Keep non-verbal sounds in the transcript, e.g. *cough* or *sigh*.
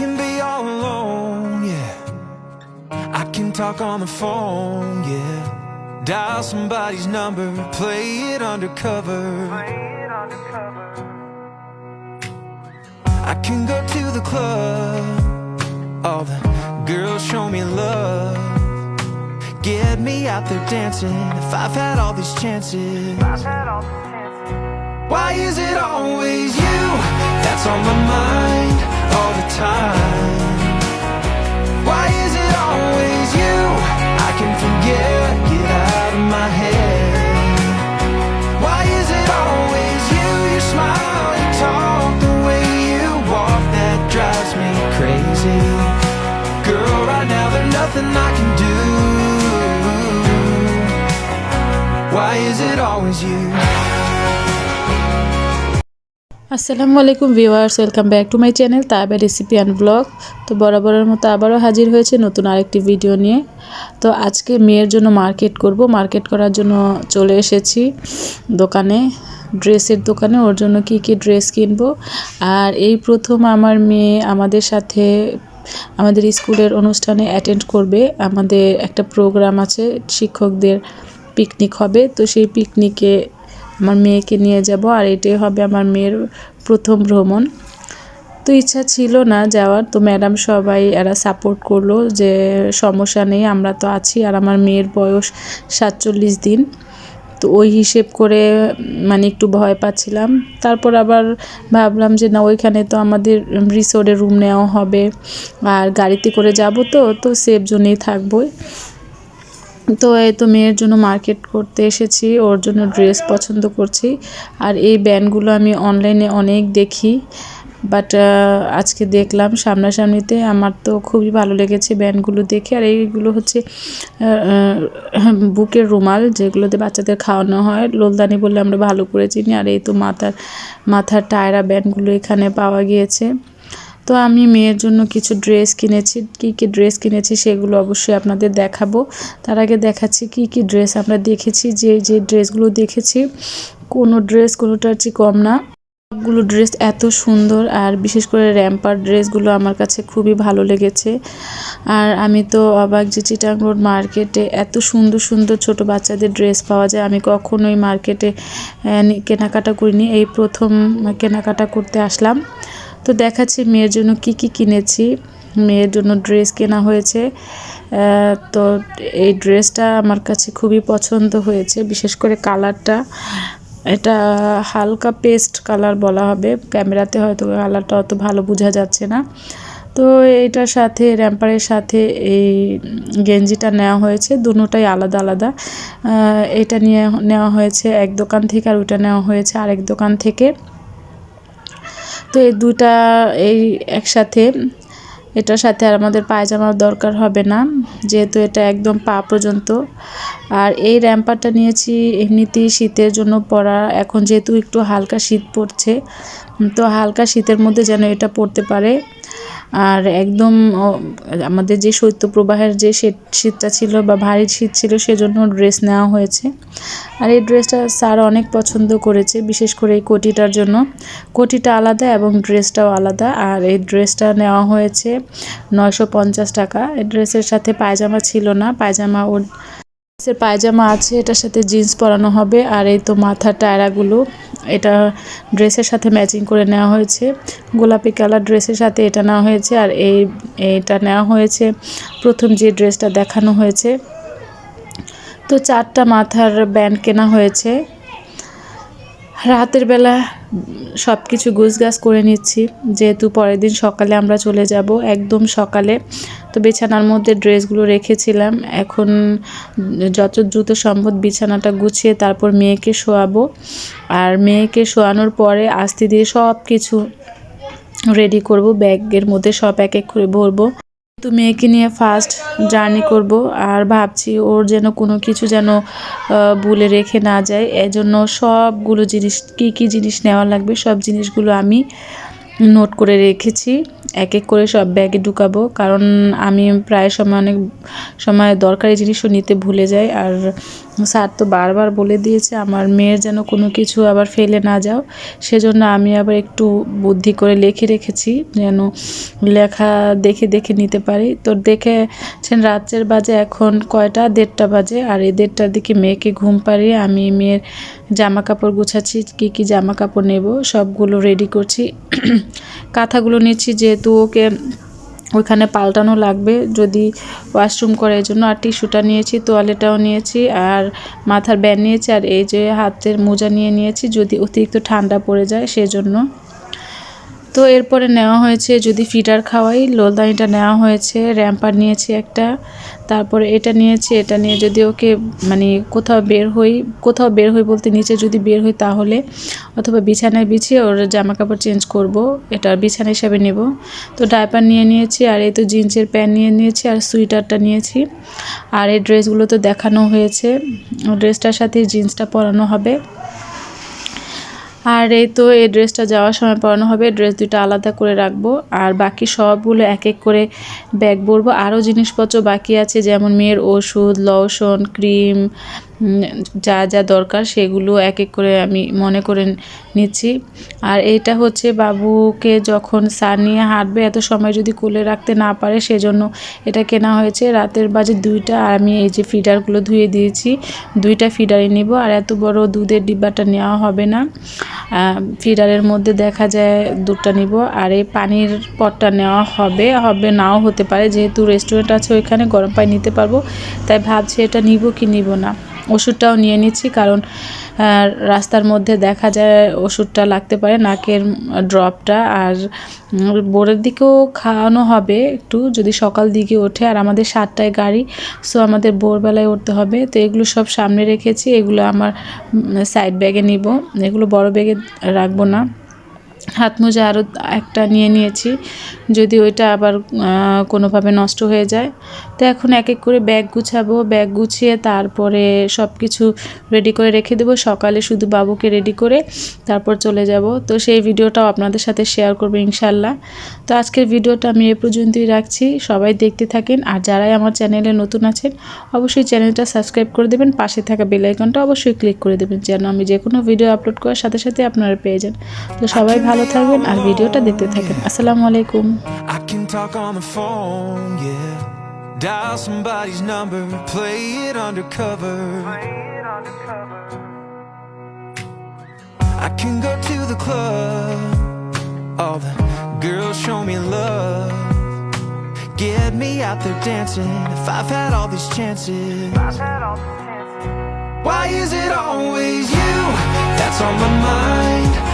can be all alone, yeah. I can talk on the phone, yeah. Dial somebody's number, play it undercover. I can go to the club, all the girls show me love. Get me out there dancing if I've had all these chances. Why is it always you that's on my mind Why is it always you? I can forget, get out of my head. Why is it always you? Your smile, your talk, the way you walk that drives me crazy. Girl, right now there's nothing I can do. Why is it always you? আসসালামু আলাইকুম viewers, welcome back to my channel তাবে recipe and blog. তো বরাবরের মতো আবারও হাজির হয়েছে নতুন আরেকটি ভিডিও নিয়ে। তো আজকে মেয়ের জন্য মার্কেট করব। মার্কেট করার জন্য চলে এসেছি দোকানে, ড্রেসের দোকানে। ওর জন্য কি কি ড্রেস কিনবো? আর এই প্রথম আমার মেয়ে আমাদের সাথে, আমাদের স্কুলের অনুষ্ঠানে অ্যাটেন্ড করবে। আমাদের একটা প্রোগ্রাম আছে, শিক্ষকদের পিকনিক হবে। তো সেই পিকনিকে আমার মেয়েকে নিয়ে যাব আর এটাই হবে আমার মেয়ের প্রথম ভ্রমণ। তো ইচ্ছা ছিল না যাওয়ার, তো ম্যাডাম সবাই এরা সাপোর্ট করল যে সমস্যা নেই, আমরা তো আছি আর আমার মেয়ের বয়স সাতচল্লিশ দিন। তো ওই হিসেব করে মানে একটু ভয় পাচ্ছিলাম। তারপর আবার ভাবলাম যে না, ওইখানে তো আমাদের রিসোর্টে রুম নেওয়া হবে। আর গাড়িতে করে যাব তো তো সেফ জোনেই থাকব তো এই তো মেয়ের জন্য মার্কেট করতে এসেছি, ওর জন্য ড্রেস পছন্দ করছি। আর এই ব্যান্ডগুলো আমি অনলাইনে অনেক দেখি বাট আজকে দেখলাম সামনাসামনিতে আমার তো খুবই ভালো লেগেছে ব্যান্ডগুলো দেখে। আর এইগুলো হচ্ছে বুকের রুমাল যেগুলোতে বাচ্চাদের খাওয়ানো হয়, লোলদানি বললে আমরা ভালো করে চিনি। আর এই তো মাথার মাথার টায়রা ব্যান্ডগুলো এখানে পাওয়া গিয়েছে। তো আমি মেয়ের জন্য কিছু ড্রেস কিনেছি। কি কি ড্রেস কিনেছি সেগুলো অবশ্যই আপনাদের দেখাবো। তার আগে দেখাচ্ছি কি কি ড্রেস আমরা দেখেছি, যে যে ড্রেসগুলো দেখেছি। কোনো ড্রেস কোনোটার চেয়ে কম না। সবগুলো ড্রেস এত সুন্দর আর বিশেষ করে র্যাম্পার ড্রেসগুলো আমার কাছে খুবই ভালো লেগেছে। আর আমি তো অবাক যে চিটাং রোড মার্কেটে এত সুন্দর সুন্দর ছোট বাচ্চাদের ড্রেস পাওয়া যায়। আমি কখনোই মার্কেটে কেনাকাটা করিনি। এই প্রথম কেনাকাটা করতে আসলাম। তো দেখাচ্ছি মেয়ের জন্য কি কি কিনেছি। মেয়ের জন্য ড্রেস কেনা হয়েছে। তো এই ড্রেসটা আমার কাছে খুবই পছন্দ হয়েছে, বিশেষ করে কালারটা। এটা হালকা পেস্ট কালার বলা হবে। ক্যামেরাতে হয়তো কালারটা অত ভালো বোঝা যাচ্ছে না। তো এটার সাথে, র্যাম্পারের সাথে এই গেঞ্জিটা নেওয়া হয়েছে, দুটোটাই আলাদা আলাদা। এটা নিয়ে, নেওয়া হয়েছে এক দোকান থেকে আর ওটা নেওয়া হয়েছে আরেক দোকান থেকে। তো এই দুটা এই একসাথে, এটার সাথে আর আমাদের পায়জামার দরকার হবে না, যেহেতু এটা একদম পা পর্যন্ত। আর এই র্যাম্পারটা নিয়েছি এমনিতেই শীতের জন্য পরা, এখন যেহেতু একটু হালকা শীত পড়ছে, তো হালকা শীতের মধ্যে যেন এটা পড়তে পারে। আর একদম আমাদের যে শৈত্যপ্রবাহের যে শীতটা ছিল বা ভারী শীত ছিল সেজন্য ড্রেস নেওয়া হয়েছে। আর এই ড্রেসটা স্যার অনেক পছন্দ করেছে, বিশেষ করে এই কোটিটার জন্য। কোটিটা আলাদা এবং ড্রেসটাও আলাদা। আর এই ড্রেসটা নেওয়া হয়েছে নয়শো পঞ্চাশ টাকা। এই ড্রেসের সাথে পায়জামা ছিল না, পায়জামা ওর, ড্রেসের পায়জামা আছে, এটার সাথে জিন্স পরানো হবে। আর এই তো মাথার টায়রাগুলো এটা ড্রেসের সাথে ম্যাচিং করে নেওয়া হয়েছে। গোলাপি কালার ড্রেসের সাথে এটা নেওয়া হয়েছে আর এই, এটা নেওয়া হয়েছে। প্রথম যে ড্রেসটা দেখানো হয়েছে। তো চারটা মাথার ব্যান্ড কেনা হয়েছে। রাতের বেলা সব কিছু গুছগাছ করে নিচ্ছি। যেহেতু পরের দিন সকালে আমরা চলে যাব, একদম সকালে। তো বিছানার মধ্যে ড্রেসগুলো রেখেছিলাম। এখন যত দ্রুত সম্ভব বিছানাটা গুছিয়ে তারপর মেয়েকে শোয়াবো। আর মেয়েকে শোয়ানোর পরে আস্তে দিয়ে সব কিছু রেডি করব, ব্যাগের মধ্যে সব এক এক করে ভরবো। তো মেয়েকে নিয়ে ফার্স্ট জার্নি করব, আর ভাবছি ওর যেন কোনো কিছু যেন ভুলে রেখে না যায়। এজন্য সবগুলো জিনিস, কি কি জিনিস নেওয়া লাগবে, সব জিনিসগুলো আমি নোট করে রেখেছি। এক এক করে সব ব্যাগে ঢুকাবো, কারণ আমি প্রায় সময় অনেক সময় দরকারি জিনিসও নিতে ভুলে যাই, আর স্যার তো বারবার বলে দিয়েছে, আমার মেয়ের যেন কোনো কিছু আবার ফেলে না যাও। সেজন্য আমি আবার একটু বুদ্ধি করে লিখে রেখেছি, যেন লেখা দেখে দেখে নিতে পারি। তো দেখেছেন রাত্রের বাজে এখন কয়টা? দেড়টা বাজে। আর এই দেড়টার দিকে মেয়েকে ঘুম পাড়িয়ে আমি মেয়ের জামা কাপড় গুছাচ্ছি, কী কী জামা কাপড় নেব, সবগুলো রেডি করছি। *clears throat* কাঁথাগুলো নিচ্ছি, যেহেতু ওকে ওইখানে পাল্টানো লাগবে যদি ওয়াশরুম করে, এই জন্য আর টিস্যুটা নিয়েছি তোয়ালেটাও নিয়েছি, আর মাথার ব্যান্ড নিয়েছি, আর এই যে হাতের মোজা নিয়ে নিয়েছি, যদি অতিরিক্ত ঠান্ডা পড়ে যায়, সেজন্য তো এরপরে নেওয়া হয়েছে যদি ফিডার খাওয়াই, লোলদানিটা নেওয়া হয়েছে, র্যাম্পার নিয়েছি একটা, তারপরে এটা নিয়েছি, এটা নিয়ে যদি ওকে মানে কোথাও বের হই, কোথাও বের হই বলতে নিচে যদি বের হই তাহলে, অথবা বিছানায় বিছিয়ে ওর জামা কাপড় চেঞ্জ করব, এটা বিছানা হিসাবে নেব। তো ডাইপার নিয়ে নিয়েছি আর এই তো জিন্সের প্যান্ট নিয়ে নিয়েছি আর সুইটারটা নিয়েছি। আর এই ড্রেসগুলো তো দেখানো হয়েছে ড্রেসটার সাথে জিন্সটা পরানো হবে। আর এই তো এই ড্রেসটা যাওয়ার সময় পরানো হবে। ড্রেস দুটো আলাদা করে রাখব। আর বাকি সবগুলো এক এক করে ব্যাগ ভরবো। আরও জিনিসপত্র বাকি আছে, যেমন মেয়ের ওষুধ লশন ক্রিম যা যা দরকার সেগুলো এক এক করে আমি মনে করে নিচ্ছি। আর এটা হচ্ছে বাবুকে যখন সার নিয়ে হাঁটবে, এত সময় যদি কোলে রাখতে না পারে সেজন্য এটা কেনা হয়েছে। রাতের বাজে দুইটা, আর আমি এই যে ফিডারগুলো ধুয়ে দিয়েছি, দুইটা ফিডারই নিব। আর এত বড় দুধের ডিব্বাটা নেওয়া হবে না। ফিডারের মধ্যে দেখা যায় দুধটা নিব। আর এই পানির পটটা নেওয়া হবে হবে নাও হতে পারে। যেহেতু রেস্টুরেন্ট আছে ওইখানে গরম পানি নিতে পারব, তাই ভাবছি এটা নিব কি নিব না। ওষুধটাও নিয়ে নিচ্ছি, কারণ রাস্তার মধ্যে দেখা যায় ওষুধটা লাগতে পারে, নাকের ড্রপটা। আর বোরের দিকেও খাওয়ানো হবে একটু, যদি সকাল দিকে ওঠে। আর আমাদের সাতটায় গাড়ি সো আমাদের ভোরবেলায় উঠতে হবে। তো এগুলো সব সামনে রেখেছি, এগুলো আমার সাইড ব্যাগে নিব। এগুলো বড় ব্যাগে রাখব না। হাত মোজা আরও একটা নিয়ে নিয়েছি, যদি ওইটা আবার কোনোভাবে নষ্ট হয়ে যায়। তো এখন এক এক করে ব্যাগ গুছাবো, ব্যাগ গুছিয়ে তারপরে সব কিছু রেডি করে রেখে দেবো। সকালে শুধু বাবুকে রেডি করে তারপর চলে যাব। তো সেই ভিডিওটাও আপনাদের সাথে শেয়ার করব ইনশাল্লাহ। তো আজকের ভিডিওটা আমি এ পর্যন্তই রাখছি। সবাই দেখতে থাকেন। আর যারাই আমার চ্যানেলে নতুন আছেন, অবশ্যই চ্যানেলটা সাবস্ক্রাইব করে দেবেন। পাশে থাকা বেল আইকনটা অবশ্যই ক্লিক করে দেবেন, যেন আমি যে কোনো ভিডিও আপলোড করার সাথে সাথে আপনারা পেয়ে যান। তো সবাই ভালো থাকবেন আর ভিডিওটা দেখতে থাকেন। আসসালামু আলাইকুম। Dial somebody's number, play it undercover. I can go to the club, all the girls show me love. Get me out there dancing if I've had all these chances. Why is it always you that's on my mind?